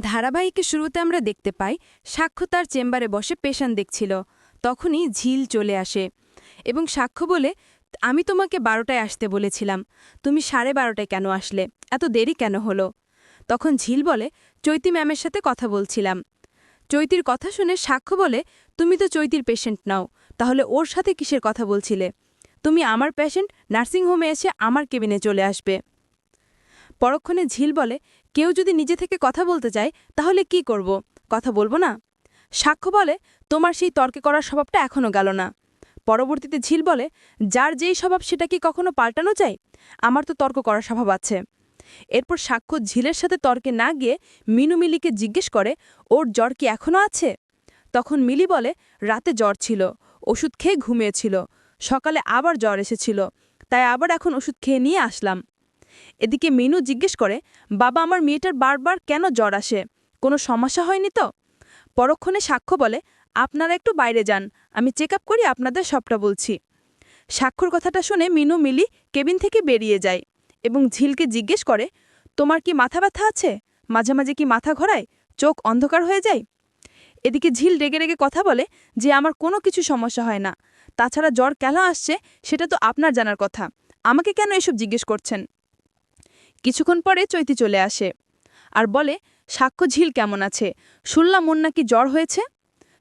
ধারাবাহিকের শুরুতে আমরা দেখতে পাই, সাক্ষ্য তার চেম্বারে বসে পেশান দেখছিল। তখনই ঝিল চলে আসে এবং সাক্ষ্য বলে, আমি তোমাকে বারোটায় আসতে বলেছিলাম। তুমি সাড়ে বারোটায় কেন আসলে? এত দেরি কেন হলো? তখন ঝিল বলে, চৈতি ম্যামের সাথে কথা বলছিলাম। চৈতির কথা শুনে সাক্ষ্য বলে, তুমি তো চৈতির পেশেন্ট নাও, তাহলে ওর সাথে কিসের কথা বলছিলে? তুমি আমার পেশেন্ট, নার্সিংহোমে এসে আমার কেবিনে চলে আসবে। পরক্ষণে ঝিল বলে কেউ যদি নিজে থেকে কথা বলতে চায়, তাহলে কি করব? কথা বলব না? সাক্ষ্য বলে, তোমার সেই তর্কে করার স্বভাবটা এখনও গেল না। পরবর্তীতে ঝিল বলে, যার যেই স্বভাব সেটা কি কখনো পাল্টানো চাই আমার তো তর্ক করার স্বভাব আছে। এরপর সাক্ষ্য ঝিলের সাথে তর্কে না গিয়ে মিনু মিলিকে জিজ্ঞেস করে, ওর জ্বর কি এখনও আছে? তখন মিলি বলে, রাতে জ্বর ছিল, ওষুধ খেয়ে ঘুমিয়েছিল, সকালে আবার জ্বর এসেছিল, তাই আবার এখন ওষুধ খেয়ে নিয়ে আসলাম। এদিকে মিনু জিজ্ঞেস করে, বাবা, আমার মেয়েটার বারবার কেন জ্বর আসে? কোনো সমস্যা হয়নি তো? পরক্ষণে সাক্ষ্য বলে, আপনারা একটু বাইরে যান, আমি চেক করি আপনাদের সবটা বলছি। সাক্ষর কথাটা শুনে মিনু, মিলি কেবিন থেকে বেরিয়ে যায় এবং ঝিলকে জিজ্ঞেস করে, তোমার কি মাথা ব্যথা আছে? মাঝে মাঝে কি মাথা ঘোরায়? চোখ অন্ধকার হয়ে যায়? এদিকে ঝিল রেগে রেগে কথা বলে যে, আমার কোনো কিছু সমস্যা হয় না। তাছাড়া জ্বর কেন আসছে সেটা তো আপনার জানার কথা। আমাকে কেন এসব জিজ্ঞেস করছেন? কিছুক্ষণ পরে চৈতি চলে আসে আর বলে, সাক্ষ্য ঝিল কেমন আছে? শুনলাম ওর নাকি জ্বর হয়েছে।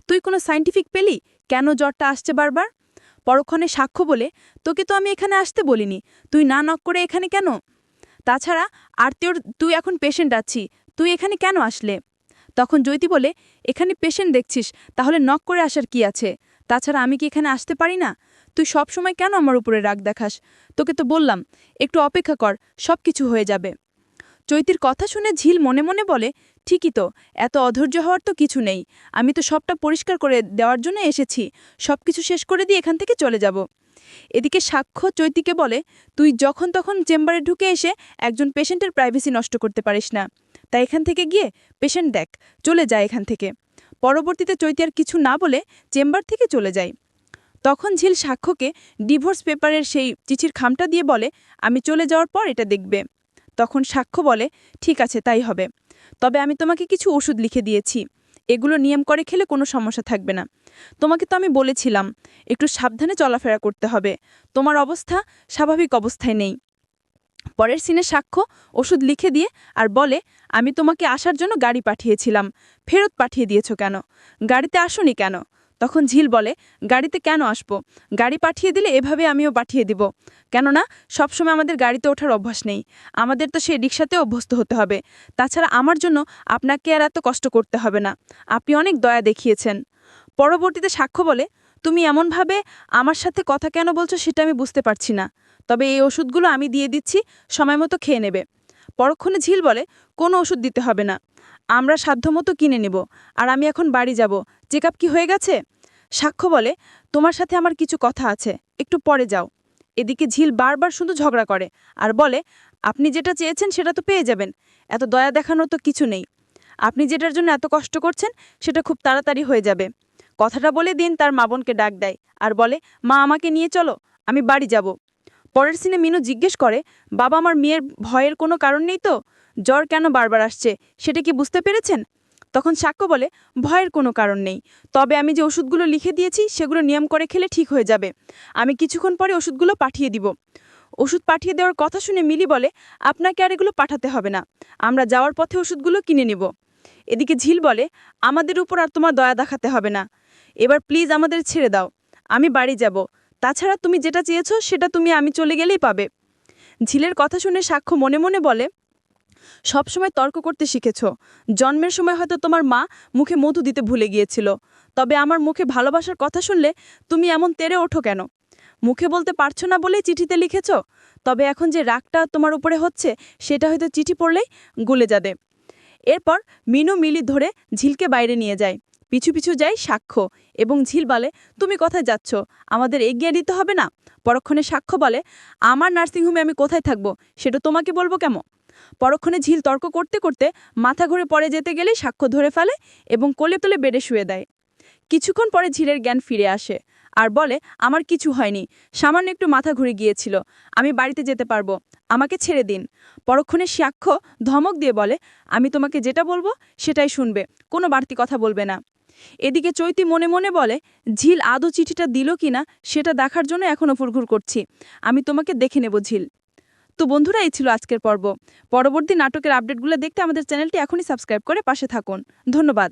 তুই কোনো সাইন্টিফিক পেলি? কেন জ্বরটা আসছে বারবার? পরক্ষণে সাক্ষ্য বলে, তোকে তো আমি এখানে আসতে বলিনি। তুই না নক করে এখানে কেন? তাছাড়া আরতিওর তুই এখন পেশেন্ট আছি। তুই এখানে কেন আসলে? তখন জৈতি বলে, এখানে পেশেন্ট দেখছিস, তাহলে নক করে আসার কি আছে? তাছাড়া আমি কি এখানে আসতে পারি না? তুই সব সময় কেন আমার উপরে রাগ দেখাস? তোকে তো বললাম, একটু অপেক্ষা কর সব কিছু হয়ে যাবে। চৈতির কথা শুনে ঝিল মনে মনে বলে, ঠিকই তো, এত অধৈর্য হওয়ার তো কিছু নেই। আমি তো সবটা পরিষ্কার করে দেওয়ার জন্য এসেছি। সব কিছু শেষ করে দিয়ে এখান থেকে চলে যাব। এদিকে সাক্ষ্য চৈতিকে বলে, তুই যখন তখন চেম্বারে ঢুকে এসে একজন পেশেন্টের প্রাইভেসি নষ্ট করতে পারিস না। তাই এখান থেকে গিয়ে, পেশেন্ট দেখ, চলে যায় এখান থেকে। পরবর্তীতে চৈতি আর কিছু না বলে চেম্বার থেকে চলে যায়। তখন ঝিল সাক্ষ্যকে ডিভোর্স পেপারের সেই চিঠির খামটা দিয়ে বলে, আমি চলে যাওয়ার পর এটা দেখবে। তখন সাক্ষ্য বলে, ঠিক আছে, তাই হবে। তবে আমি তোমাকে কিছু ওষুধ লিখে দিয়েছি। এগুলো নিয়ম করে খেলে কোনো সমস্যা থাকবে না। তোমাকে তো আমি বলেছিলাম, একটু সাবধানে চলাফেরা করতে হবে। তোমার অবস্থা স্বাভাবিক অবস্থায় নেই। পরের সিনে সাক্ষ্য, ওষুধ লিখে দিয়ে আর বলে, আমি তোমাকে আসার জন্য গাড়ি পাঠিয়েছিলাম। ফেরত পাঠিয়ে দিয়েছ কেন? গাড়িতে আসনি কেন? তখন ঝিল বলে, গাড়িতে কেন আসব? গাড়ি পাঠিয়ে দিলে এভাবে আমিও পাঠিয়ে দিব। কেননা, সবসময় আমাদের গাড়িতে ওঠার অভ্যাস নেই। আমাদের তো সেই রিক্সাতে অভ্যস্ত হতে হবে। তাছাড়া আমার জন্য আপনাকে আর এত কষ্ট করতে হবে না। আপনি অনেক দয়া দেখিয়েছেন। পরবর্তীতে সাক্ষ্য বলে, তুমি এমনভাবে আমার সাথে কথা কেন বলছো সেটা আমি বুঝতে পারছি না। তবে এই ওষুধগুলো আমি দিয়ে দিচ্ছি, সময় মতো খেয়ে নেবে। পরক্ষণে ঝিল বলে, কোনো ওষুধ দিতে হবে না। আমরা সাধ্যমতো কিনে নেব। আর আমি এখন বাড়ি যাব। চেক কি হয়ে গেছে? সাক্ষ্য বলে, তোমার সাথে আমার কিছু কথা আছে। একটু পরে যাও। এদিকে ঝিল বারবার শুধু ঝগড়া করে আর বলে, আপনি যেটা চেয়েছেন সেটা তো পেয়ে যাবেন। এত দয়া দেখানোর তো কিছু নেই। আপনি যেটার জন্য এত কষ্ট করছেন, সেটা খুব তাড়াতাড়ি হয়ে যাবে। কথাটা বলে দিন তার মা বোনকে ডাক দেয় আর বলে, মা, আমাকে নিয়ে চলো। আমি বাড়ি যাব। পরের সিনে মিনু জিজ্ঞেস করে, বাবা আমার মেয়ের ভয়ের কোনো কারণ নেই তো? জ্বর কেন বারবার আসছে? সেটা কি বুঝতে পেরেছেন? তখন সাক্ষ্য বলে, ভয়ের কোনো কারণ নেই। তবে আমি যে ওষুধগুলো লিখে দিয়েছি, সেগুলো নিয়ম করে খেলে ঠিক হয়ে যাবে। আমি কিছুক্ষণ পরে ওষুধগুলো পাঠিয়ে দিব। ওষুধ পাঠিয়ে দেওয়ার কথা শুনে মিলি বলে, আপনাকে আর এগুলো পাঠাতে হবে না। আমরা যাওয়ার পথে ওষুধগুলো কিনে নিব। এদিকে ঝিল বলে, আমাদের উপর আর তোমার দয়া দেখাতে হবে না। এবার প্লিজ আমাদের ছেড়ে দাও। আমি বাড়ি যাব। তাছাড়া তুমি যেটা চেয়েছো সেটা তুমি আমি চলে গেলেই পাবে। ঝিলের কথা শুনে সাক্ষ্য মনে মনে বলে সবসময় তর্ক করতে শিখেছ। জন্মের সময় হয়তো তোমার মা মুখে মধু দিতে ভুলে গিয়েছিল। তবে আমার মুখে ভালোবাসার কথা শুনলে তুমি এমন তেরে ওঠো কেন? মুখে বলতে পারছ না বলেই চিঠিতে লিখেছ? তবে এখন যে রাগটা তোমার উপরে হচ্ছে, সেটা হয়তো চিঠি পড়লেই গুলে যাবে। এরপর মিনু মিলি ধরে ঝিলকে বাইরে নিয়ে যায়। পিছু পিছু যায় সাক্ষ্য এবং ঝিল বলে, তুমি কোথায় যাচ্ছ? আমাদের এগিয়ে দিতে হবে না? পরক্ষণে সাক্ষ্য বলে, আমার নার্সিংহোমে আমি কোথায় থাকব? সেটা তোমাকে বলব কেমন? পরক্ষণে ঝিল তর্ক করতে করতে মাথা ঘুরে পড়ে যেতে গেলে সাক্ষ্য ধরে ফেলে এবং কোলে তোলে বেডে শুয়ে দেয়। কিছুক্ষণ পরে ঝিলের জ্ঞান ফিরে আসে আর বলে, আমার কিছু হয়নি। সামান্য একটু মাথা ঘুরে গিয়েছিল। আমি বাড়িতে যেতে পারব। আমাকে ছেড়ে দিন। পরক্ষণে সাক্ষ্য ধমক দিয়ে বলে, আমি তোমাকে যেটা বলব সেটাই শুনবে। কোনো বাড়তি কথা বলবে না। এদিকে চৈতি মনে মনে বলে, ঝিল আদৌ চিঠিটা দিল কিনা সেটা দেখার জন্য এখনও ফুরঘুর করছি। আমি তোমাকে দেখে নেব ঝিল। তো বন্ধুরা, এই ছিল আজকের পর্ব। পরবর্তী নাটকের আপডেটগুলো দেখতে আমাদের চ্যানেলটি এখনই সাবস্ক্রাইব করে পাশে থাকুন। ধন্যবাদ।